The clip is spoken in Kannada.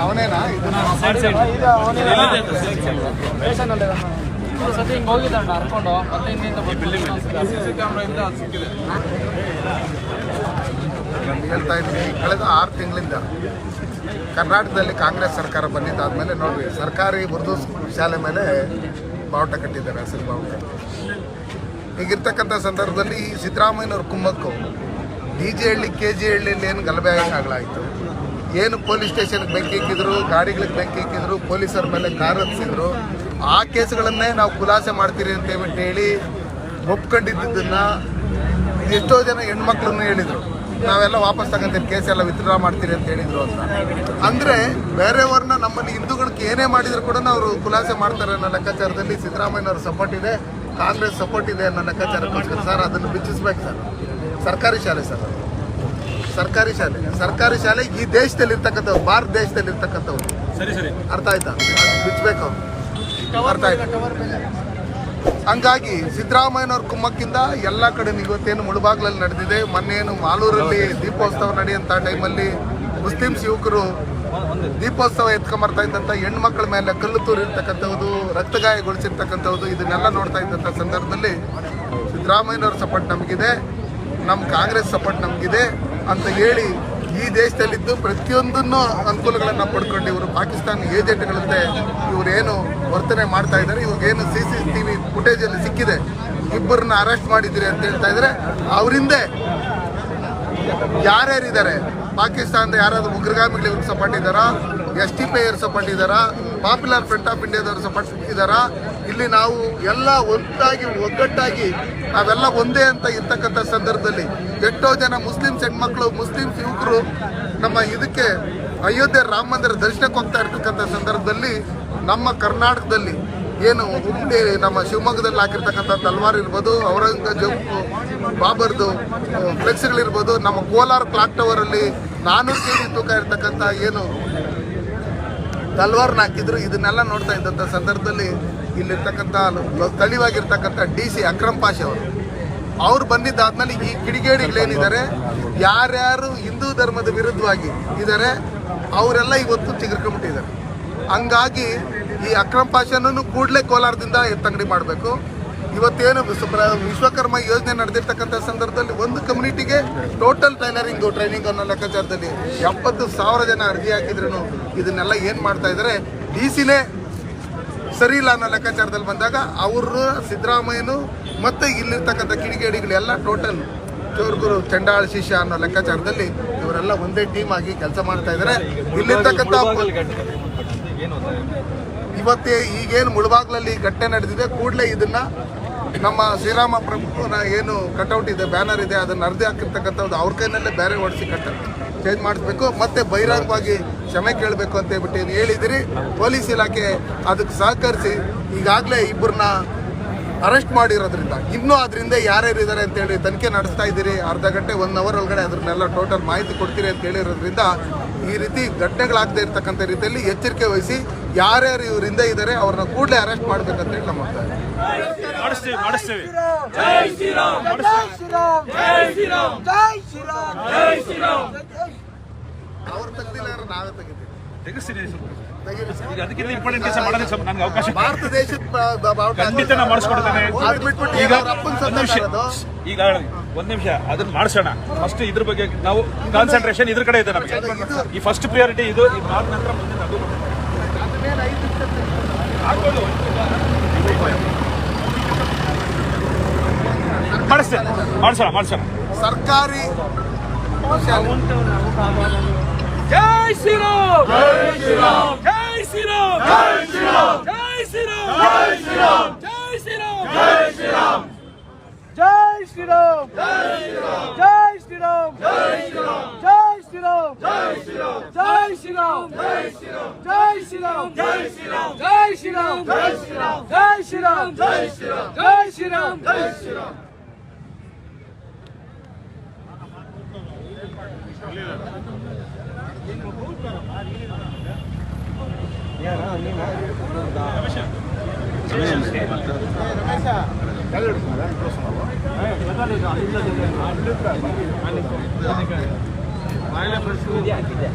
ಅವನೇನಾ? ಒಂದ್ಸತಿ ಹಿಂಗೆ ಹೋಗಿದ್ದಣ್ಣ ಹರ್ಕೊಂಡು ಮತ್ತೆ ಹಿಂದಿಂದ ಸಿಸಿ ಕ್ಯಾಮ್ರಾ ಇಂದ ಅದು ಸಿಕ್ಕಿದೆ ಹೇಳ್ತಾ ಇದ್ದೀನಿ. ಕಳೆದ ಆರು ತಿಂಗಳಿಂದ ಕರ್ನಾಟಕದಲ್ಲಿ ಕಾಂಗ್ರೆಸ್ ಸರ್ಕಾರ ಬಂದಿದ್ದಾದ್ಮೇಲೆ ನೋಡಿ ಸರ್ಕಾರಿ ಉರ್ದು ಶಾಲೆ ಮೇಲೆ ಬಾವುಟ ಕಟ್ಟಿದ್ದಾರೆ ಹಸಿರು ಬಾವುಟ ಹೀಗಿರ್ತಕ್ಕಂಥ ಸಂದರ್ಭದಲ್ಲಿ ಸಿದ್ದರಾಮಯ್ಯನವ್ರ ಕುಮ್ಮಕ್ಕು D J Halli, K G ಹಳ್ಳಿಯಲ್ಲಿ ಏನು ಗಲಭೆ ಆಗಲಾಯಿತು? ಏನು ಪೊಲೀಸ್ ಸ್ಟೇಷನ್ಗೆ ಬೆಂಕಿ ಇಕ್ಕಿದ್ರು ಗಾಡಿಗಳಿಗೆ ಬೆಂಕಿ ಇಕ್ಕಿದ್ರು ಪೊಲೀಸರ ಮೇಲೆ ಕಾರ್ ಹತ್ತಿಸಿದ್ರು ಆ ಕೇಸ್ಗಳನ್ನೇ ನಾವು ಖುಲಾಸೆ ಮಾಡ್ತೀರಿ ಅಂತ ಹೇಳಿ ಒಪ್ಕೊಂಡಿದ್ದನ್ನು ಎಷ್ಟೋ ಜನ ಹೆಣ್ಮಕ್ಳನ್ನು ಹೇಳಿದರು. ನಾವೆಲ್ಲ ವಾಪಸ್ ತಗೊಂತೀವಿ ಕೇಸ್ ಎಲ್ಲ ವಿತ್ಡ್ರಾ ಮಾಡ್ತೀರಿ ಅಂತ ಹೇಳಿದ್ರು ಅಂತ. ಅಂದರೆ ಬೇರೆಯವ್ರನ್ನ ನಮ್ಮಲ್ಲಿ ಹಿಂದೂಗಳಿಗೆ ಏನೇ ಮಾಡಿದ್ರು ಕೂಡ ಅವರು ಖುಲಾಸೆ ಮಾಡ್ತಾರೆ ಅನ್ನೋ ಲೆಕ್ಕಾಚಾರದಲ್ಲಿ ಸಿದ್ದರಾಮಯ್ಯನವ್ರ ಸಪೋರ್ಟ್ ಇದೆ ಕಾಂಗ್ರೆಸ್ ಸಪೋರ್ಟ್ ಇದೆ ಅನ್ನೋ ಲೆಕ್ಕಾಚಾರಕ್ಕೋಸ್ಕರ ಸರ್ ಅದನ್ನು ಬಿಚ್ಚಿಸ್ಬೇಕು ಸರ್. ಸರ್ಕಾರಿ ಶಾಲೆ ಸರ್ ಸರ್ಕಾರಿ ಶಾಲೆ. ಸರ್ಕಾರಿ ಶಾಲೆ ಈ ದೇಶದಲ್ಲಿ ಇರ್ತಕ್ಕಂಥವ್ರು ಭಾರತ ದೇಶದಲ್ಲಿ ಇರ್ತಕ್ಕಂಥವ್ರು ಸರಿ ಸರಿ. ಅರ್ಥ ಆಯ್ತಾ? ಬಿಚ್ಚಬೇಕು ಅರ್ಥ ಆಯ್ತಾ? ಹಂಗಾಗಿ ಸಿದ್ದರಾಮಯ್ಯನವ್ರ ಕುಮ್ಮಕ್ಕಿಂದ ಎಲ್ಲ ಕಡೆ ಇವತ್ತೇನು ಮುಳುಬಾಗ್ಲಲ್ಲಿ ನಡೆದಿದೆ. ಮೊನ್ನೇನು ಮಾಲೂರಲ್ಲಿ ದೀಪೋತ್ಸವ ನಡೆಯುವಂಥ ಟೈಮಲ್ಲಿ ಮುಸ್ಲಿಮ್ಸ್ ಯುವಕರು ದೀಪೋತ್ಸವ ಎತ್ಕೊಂಬರ್ತಾ ಇದ್ದಂಥ ಹೆಣ್ಮಕ್ಳ ಮೇಲೆ ಕಲ್ಲು ತೂರಿರ್ತಕ್ಕಂಥದ್ದು ರಕ್ತಗಾಯಗೊಳಿಸಿರ್ತಕ್ಕಂಥದ್ದು ಇದನ್ನೆಲ್ಲ ನೋಡ್ತಾ ಇದ್ದಂಥ ಸಂದರ್ಭದಲ್ಲಿ ಸಿದ್ದರಾಮಯ್ಯನವ್ರ ಸಪೋರ್ಟ್ ನಮಗಿದೆ. ನಮ್ಮ ಕಾಂಗ್ರೆಸ್ ಸಪೋರ್ಟ್ ನಮಗಿದೆ ಅಂತ ಹೇಳಿ ಈ ದೇಶದಲ್ಲಿದ್ದು ಪ್ರತಿಯೊಂದನ್ನು ಅನುಕೂಲಗಳನ್ನು ಪಡ್ಕೊಂಡು ಇವರು ಪಾಕಿಸ್ತಾನ ಏಜೆಂಟ್ಗಳಂತೆ ಇವರೇನು ವರ್ತನೆ ಮಾಡ್ತಾ ಇದ್ದಾರೆ. ಇವಾಗ ಏನು ಸಿ ಸಿ ಟಿ ವಿ ಫುಟೇಜಲ್ಲಿ ಸಿಕ್ಕಿದೆ. ಇಬ್ಬರನ್ನ ಅರೆಸ್ಟ್ ಮಾಡಿದ್ದೀರಿ ಅಂತ ಹೇಳ್ತಾ ಇದ್ದಾರೆ. ಅವರಿಂದೇ ಯಾರ್ಯಾರಿದ್ದಾರೆ? ಪಾಕಿಸ್ತಾನದ ಯಾರಾದರೂ ಉಗ್ರಗಾಮಿಗಳು ಇವ್ರಿಗೆ ಸಪೋರ್ಟ್ ಇದ್ದಾರಾ? ಎಸ್ ಟಿ ಪಿ ಇದ್ದಾರಾ? ಪಾಪ್ಯುಲರ್ ಫ್ರಂಟ್ ಆಫ್ ಇಂಡಿಯಾದವರು ಸಪೋರ್ಟ್ ಇದ್ದಾರ ಇಲ್ಲಿ ನಾವು ಎಲ್ಲ ಒಂದಾಗಿ ಒಗ್ಗಟ್ಟಾಗಿ ನಾವೆಲ್ಲ ಒಂದೇ ಅಂತ ಇರ್ತಕ್ಕಂಥ ಸಂದರ್ಭದಲ್ಲಿ ಎಷ್ಟೋ ಜನ ಮುಸ್ಲಿಮ್ಸ್ ಹೆಣ್ಮಕ್ಳು, ಮುಸ್ಲಿಮ್ಸ್ ಯುವಕರು ನಮ್ಮ ಇದಕ್ಕೆ ಅಯೋಧ್ಯೆ ರಾಮ ಮಂದಿರ ದರ್ಶನಕ್ಕೆ ಹೋಗ್ತಾ ಇರ್ತಕ್ಕಂಥ ಸಂದರ್ಭದಲ್ಲಿ ನಮ್ಮ ಕರ್ನಾಟಕದಲ್ಲಿ ಏನು ಹುಬ್ಬಳ್ಳಿ ನಮ್ಮ ಶಿವಮೊಗ್ಗದಲ್ಲಿ ಹಾಕಿರ್ತಕ್ಕಂಥ ತಲ್ವಾರ್ ಇರ್ಬೋದು, ಔರಂಗಜೇಬ್, ಬಾಬರ್ದು ಫ್ಲೆಕ್ಸ್ಗಳಿರ್ಬೋದು, ನಮ್ಮ ಕೋಲಾರ ಕ್ಲಾಕ್ ಟವರಲ್ಲಿ ನಾನೂರು ಕೆ ಜಿ ತೂಕ ಇರ್ತಕ್ಕಂಥ ಏನು ತಲ್ವಾರ್ನ ಹಾಕಿದ್ರು. ಇದನ್ನೆಲ್ಲ ನೋಡ್ತಾ ಇದ್ದಂಥ ಸಂದರ್ಭದಲ್ಲಿ ಇಲ್ಲಿರ್ತಕ್ಕಂಥ ಸ್ಥಳೀಯವಾಗಿರ್ತಕ್ಕಂಥ ಡಿ ಸಿ ಅಕ್ರಮ್ ಪಾಷ ಅವರು. ಅವ್ರು ಬಂದಿದ್ದಾದ್ಮೇಲೆ ಈ ಕಿಡಿಗೇಡಿಗಳೇನಿದ್ದಾರೆ, ಯಾರ್ಯಾರು ಹಿಂದೂ ಧರ್ಮದ ವಿರುದ್ಧವಾಗಿ ಇದ್ದಾರೆ, ಅವರೆಲ್ಲ ಇವತ್ತು ತಿರ್ಕೊಂಬಿಟ್ಟಿದ್ದಾರೆ ಹಂಗಾಗಿ ಈ ಅಕ್ರಮ್ ಪಾಷನೂ ಕೂಡಲೇ ಕೋಲಾರದಿಂದ ಎತ್ತಂಗಡಿ ಮಾಡಬೇಕು. ಇವತ್ತೇನು ವಿಶ್ವಕರ್ಮ ಯೋಜನೆ ನಡೆದಿರ್ತಕ್ಕಂಥ ಸಂದರ್ಭದಲ್ಲಿ ಒಂದು ಕಮ್ಯುನಿಟಿಗೆ ಟೋಟಲ್ ಟೈಲರಿಂಗ್ ಟ್ರೈನಿಂಗ್ ಅನ್ನೋ ಲೆಕ್ಕಾಚಾರದಲ್ಲಿ ಎಪ್ಪತ್ತು ಸಾವಿರ ಜನ ಅರ್ಜಿ ಹಾಕಿದ್ರು ಇದನ್ನೆಲ್ಲ ಏನು ಮಾಡ್ತಾ ಇದ್ದಾರೆ ಡಿ ಸಿನೇ ಸರಿ ಇಲ್ಲ ಅನ್ನೋ ಲೆಕ್ಕಾಚಾರದಲ್ಲಿ ಬಂದಾಗ ಅವರು, ಸಿದ್ದರಾಮಯ್ಯನು ಮತ್ತೆ ಇಲ್ಲಿರ್ತಕ್ಕಂಥ ಕಿಡಿಗೇಡಿಗಳೆಲ್ಲ ಟೋಟಲ್ ಚೋರ್ಗುರು ಚಂಡಾಳ ಶಿಷ್ಯ ಅನ್ನೋ ಲೆಕ್ಕಾಚಾರದಲ್ಲಿ ಇವರೆಲ್ಲ ಒಂದೇ ಟೀಮ್ ಆಗಿ ಕೆಲಸ ಮಾಡ್ತಾ ಇದ್ದಾರೆ ಇಲ್ಲಿರ್ತಕ್ಕಂಥ ಇವತ್ತೇ ಈಗೇನು ಮುಳಬಾಗ್ಲಲ್ಲಿ ಘಟನೆ ನಡೆದಿದೆ. ಕೂಡಲೇ ಇದನ್ನ ನಮ್ಮ ಶ್ರೀರಾಮ ಪ್ರಭುನ ಏನು ಕಟೌಟ್ ಇದೆ ಬ್ಯಾನರ್ ಇದೆ, ಅದನ್ನು ಅರ್ಧ ಹಾಕಿರ್ತಕ್ಕಂಥದ್ದು ಅವ್ರ ಕೈನಲ್ಲೇ ಬೇರೆ ಹೊಡಿಸಿ ಕಟ್ಟ ಚೇಂಜ್ ಮಾಡಿಸ್ಬೇಕು, ಮತ್ತೆ ಬಹಿರಂಗವಾಗಿ ಕ್ಷಮೆ ಕೇಳಬೇಕು ಅಂತ ಹೇಳ್ಬಿಟ್ಟು ಏನು ಹೇಳಿದಿರಿ. ಪೊಲೀಸ್ ಇಲಾಖೆ ಅದಕ್ಕೆ ಸಹಕರಿಸಿ ಈಗಾಗಲೇ ಇಬ್ಬರನ್ನ ಅರೆಸ್ಟ್ ಮಾಡಿರೋದ್ರಿಂದ, ಇನ್ನೂ ಅದರಿಂದ ಯಾರ್ಯಾರು ಇದ್ದಾರೆ ಅಂತೇಳಿ ತನಿಖೆ ನಡೆಸ್ತಾ ಇದ್ದೀರಿ. ಅರ್ಧ ಗಂಟೆ ಒನ್ ಅವರ್ ಒಳಗಡೆ ಅದನ್ನೆಲ್ಲ ಟೋಟಲ್ ಮಾಹಿತಿ ಕೊಡ್ತೀರಿ ಅಂತ ಹೇಳಿರೋದ್ರಿಂದ ಈ ರೀತಿ ಘಟನೆಗಳಾಗದೇ ಇರ್ತಕ್ಕಂಥ ರೀತಿಯಲ್ಲಿ ಎಚ್ಚರಿಕೆ ವಹಿಸಿ ಯಾರ್ಯಾರು ಇವರಿಂದ ಇದ್ದಾರೆ ಅವ್ರನ್ನ ಕೂಡಲೇ ಅರೆಸ್ಟ್ ಮಾಡ್ಬೇಕಂತ ಹೇಳಿ ನಮ್ಮ ಅವ್ರು ಅವಕಾಶ ಭಾರತ ದೇಶದ ಈಗ ಒಂದ್ ನಿಮಿಷ. ಅದನ್ನ ಮಾಡಿಸೋಣ. ಫಸ್ಟ್ ಇದ್ರ ಬಗ್ಗೆ ನಾವು ಕಾನ್ಸಂಟ್ರೇಷನ್ ಇದ್ರ ಕಡೆ ಇದೆ ನಮಗೆ. ಈ ಫಸ್ಟ್ ಪ್ರಿಯಾರಿಟಿ ಇದು. ನಂತರ ಮುಂದೆ ಮಾಡಿಸೋಣ ಮಾಡಿಸೋಣ ಸರ್ಕಾರಿ ಶಾಲೆ. ಜೈ ಶ್ರೀರಾಮ್ ಜೈ ಶ್ರೀರಾಮ್ ಜೈ ಶ್ರೀರಾಮ್ ಜೈ ಶ್ರೀರಾಮ್ ಜೈ ಶ್ರೀರಾಮ್ శ్రీరామ్ జై శ్రీరామ్ జై శ్రీరామ్ జై శ్రీరామ్ జై శ్రీరామ్ జై శ్రీరామ్ జై శ్రీరామ్ జై శ్రీరామ్ జై శ్రీరామ్ రమేష్. ಹಾಕಿದ್ದೆ